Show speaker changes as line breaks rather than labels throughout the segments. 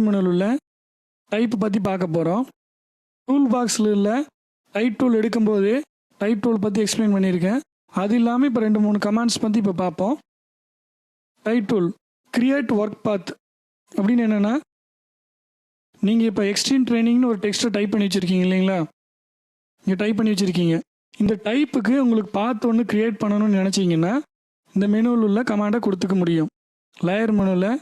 Layer உள்ள type பற்றி பார்க்க போகிறோம் டூல் பாக்ஸில் உள்ள டைப் டூல் எடுக்கும்போது டைப் டூல் பற்றி எக்ஸ்பிளைன் பண்ணியிருக்கேன். அது இல்லாமல் இப்போ ரெண்டு மூணு கமாண்ட்ஸ் பற்றி இப்போ பார்ப்போம். Type tool create work path அப்படின்னு என்னென்னா நீங்கள் இப்போ எக்ஸ்ட்ரீம் ட்ரைனிங்னு ஒரு டெக்ஸ்ட்டை டைப் பண்ணி வச்சுருக்கீங்க இல்லைங்களா? நீங்கள் டைப் பண்ணி வச்சுருக்கீங்க. இந்த டைப்புக்கு உங்களுக்கு பார்த்து ஒன்று க்ரியேட் பண்ணணும்னு நினச்சிங்கன்னா இந்த மெனுவில் உள்ள கமாண்டை கொடுத்துக்க முடியும். லேயர் மெனுவில்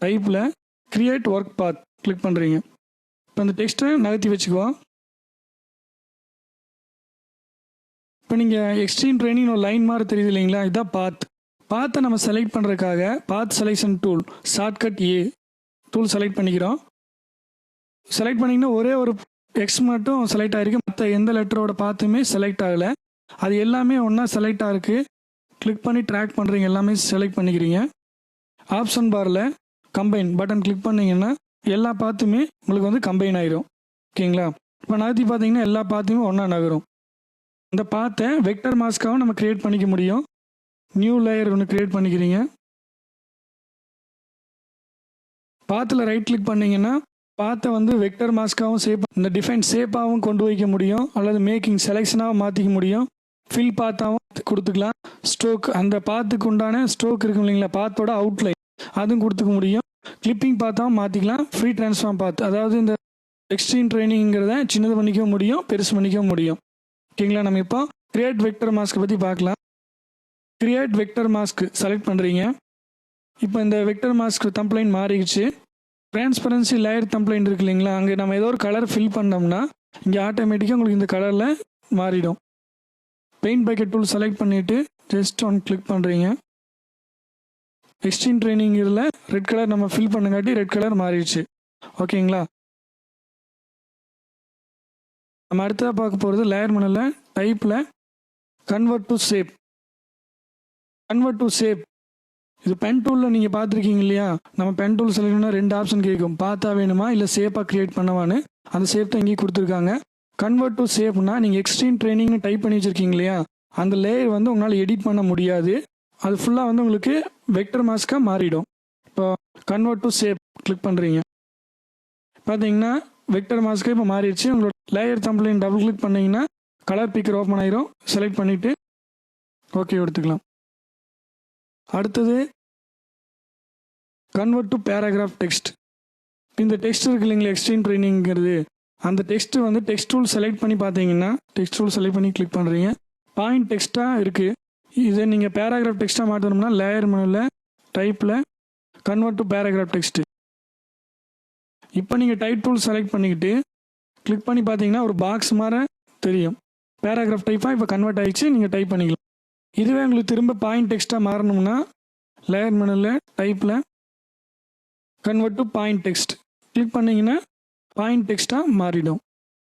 டைப்பில் கிரியேட் ஒர்க் பாத் கிளிக் பண்ணுறீங்க இப்போ அந்த டெக்ஸ்ட்டை நகர்த்தி வச்சுக்குவோம் இப்போ நீங்கள் எக்ஸ்ட்ரீம் ட்ரைனிங் ஒரு லைன் மாதிரி தெரியுது இல்லைங்களா? இதுதான் பாத் பாத்தை நம்ம செலக்ட் பண்ணுறதுக்காக path selection tool shortcut A tool select பண்ணிக்கிறோம். செலக்ட் பண்ணிங்கன்னா ஒரே ஒரு எக்ஸ் மட்டும் செலக்ட் ஆகிருக்கு மற்ற எந்த லெட்டரோட பார்த்துமே செலக்ட் ஆகலை. அது எல்லாமே ஒன்றா செலக்ட் ஆகிருக்கு கிளிக் பண்ணி ட்ராக் பண்ணுறீங்க எல்லாமே செலக்ட் பண்ணிக்கிறீங்க. ஆப்ஷன் பாரில் கம்பைன் பட்டன் கிளிக் பண்ணிங்கன்னா எல்லா பாத்துமே உங்களுக்கு வந்து கம்பைன் ஆயிரும். ஓகேங்களா? இப்போ நகர்த்தி பார்த்தீங்கன்னா எல்லா பாத்துமே ஒன்றா நகரும். இந்த பாத்தை வெக்டர் மாஸ்க்காகவும் நம்ம கிரியேட் பண்ணிக்க முடியும். நியூ லேயர் ஒன்று கிரியேட் பண்ணிக்கிறீங்க. பாத்தில் ரைட் கிளிக் பண்ணீங்கன்னா பாத்தை வந்து வெக்டர் மாஸ்க்காகவும் சேப் இந்த டிஃபைன் சேப்பாகவும் கொண்டு வைக்க முடியும். அல்லது மேக்கிங் செலெக்ஷனாகவும் மாற்றிக்க முடியும். ஃபில் பாத்தாகவும் கொடுத்துக்கலாம். ஸ்ட்ரோக் அந்த பாத்துக்கு உண்டான ஸ்ட்ரோக் இருக்கும் இல்லைங்களா? பாத்தோட அவுட்லைன் அதுவும் கொடுத்துக்க முடியும். கிளிப்பிங் பார்த்தா மாற்றிக்கலாம் ஃப்ரீ ட்ரான்ஸ்ஃபார்ம் பார்த்து அதாவது இந்த எக்ஸ்ட்ரீம் ட்ரைனிங்கிறத சின்னது பண்ணிக்கவும் முடியும் பெருசு பண்ணிக்கவும் முடியும். ஓகேங்களா நம்ம இப்போ கிரியேட் வெக்டர் மாஸ்க்கை பற்றி பார்க்கலாம். கிரியேட் வெக்டர் மாஸ்க் செலக்ட் பண்ணுறீங்க இப்போ இந்த வெக்டர் மாஸ்க் தம்ப்ளைன் மாறிடுச்சு. டிரான்ஸ்பரன்சி லேயர் தம்ப்ளைன் இருக்கு இல்லைங்களா? அங்கே நம்ம ஏதோ ஒரு கலர் ஃபில் பண்ணோம்னா இங்கே ஆட்டோமேட்டிக்காக உங்களுக்கு இந்த கலரில் மாறிடும். பெயிண்ட் பக்கெட் டூல் செலக்ட் பண்ணிவிட்டு ஜஸ்ட் ஒன் கிளிக் பண்ணுறீங்க எக்ஸ்ட்ரீம் ட்ரைனிங் இதில் ரெட் கலர் நம்ம ஃபில் பண்ணுங்காட்டி ரெட் கலர் மாறிடுச்சு. ஓகேங்களா நம்ம அடுத்ததாக பார்க்க போகிறது லேயர் மணலில் டைப்பில் convert to shape convert to shape இது பென் டூலில் நீங்கள் பார்த்துருக்கீங்க இல்லையா? நம்ம பென் டூல் செலக்ட்னா ரெண்டு ஆப்ஷன் கேட்கும். பார்த்தா வேணுமா? இல்லை ஷேப்பாக க்ரியேட் பண்ணவான்னு? அந்த சேஃப் தான் இங்கேயும் கொடுத்துருக்காங்க. கன்வெர்ட் டு சேஃப்னா நீங்கள் எக்ஸ்ட்ரீம் ட்ரைனிங்னு டைப் பண்ணி வச்சுருக்கீங்க இல்லையா? அந்த லேயர் வந்து உங்களால் எடிட் பண்ண முடியாது. அது ஃபுல்லாக வந்து உங்களுக்கு வெக்டர் மாஸ்க்காக மாறிடும். இப்போ கன்வெர்ட் டு ஷேப் கிளிக் பண்ணுறீங்க பார்த்தீங்கன்னா வெக்டர் மாஸ்க்கு இப்போ மாறிடுச்சு. உங்களோட லேயர் தம்பிளைன் டபுள் கிளிக் பண்ணிங்கன்னா கலர் பிக்கர் ஓப்பன் ஆயிரும். செலக்ட் பண்ணிவிட்டு ஓகே எடுத்துக்கலாம். அடுத்தது கன்வெர்ட் டு பேராகிராஃப் டெக்ஸ்ட் இந்த டெக்ஸ்ட் இருக்கு இல்லைங்களா எக்ஸ்ட்ரீம் ட்ரைனிங்கிறது அந்த டெக்ஸ்ட் வந்து டெக்ஸ்ட் டூல் செலக்ட் பண்ணி பார்த்தீங்கன்னா டெக்ஸ்ட் டூல் செலக்ட் பண்ணி கிளிக் பண்ணுறீங்க பாயிண்ட் டெக்ஸ்ட்டாக இருக்குது இதை நீங்கள் பேராகிராஃப் டெக்ஸ்ட்டாக மாற்றணும்னா லேயர் மேனில் டைப்பில் கன்வெர்ட் டு பேராகிராஃப் டெக்ஸ்ட்டு இப்போ நீங்கள் டைப் டூல் செலக்ட் பண்ணிக்கிட்டு கிளிக் பண்ணி பார்த்தீங்கன்னா ஒரு பாக்ஸ் மாதிரி தெரியும். பேராகிராஃப் டைப்பாக இப்போ கன்வெர்ட் ஆகிடுச்சு நீங்கள் டைப் பண்ணிக்கலாம். இதுவே உங்களுக்கு திரும்ப பாயிண்ட் டெக்ஸ்ட்டாக மாறணும்னா லேயர் மெனுவில் டைப்பில் convert to point text click பண்ணிங்கன்னா பாயிண்ட் டெக்ஸ்ட்டாக மாறிடும்.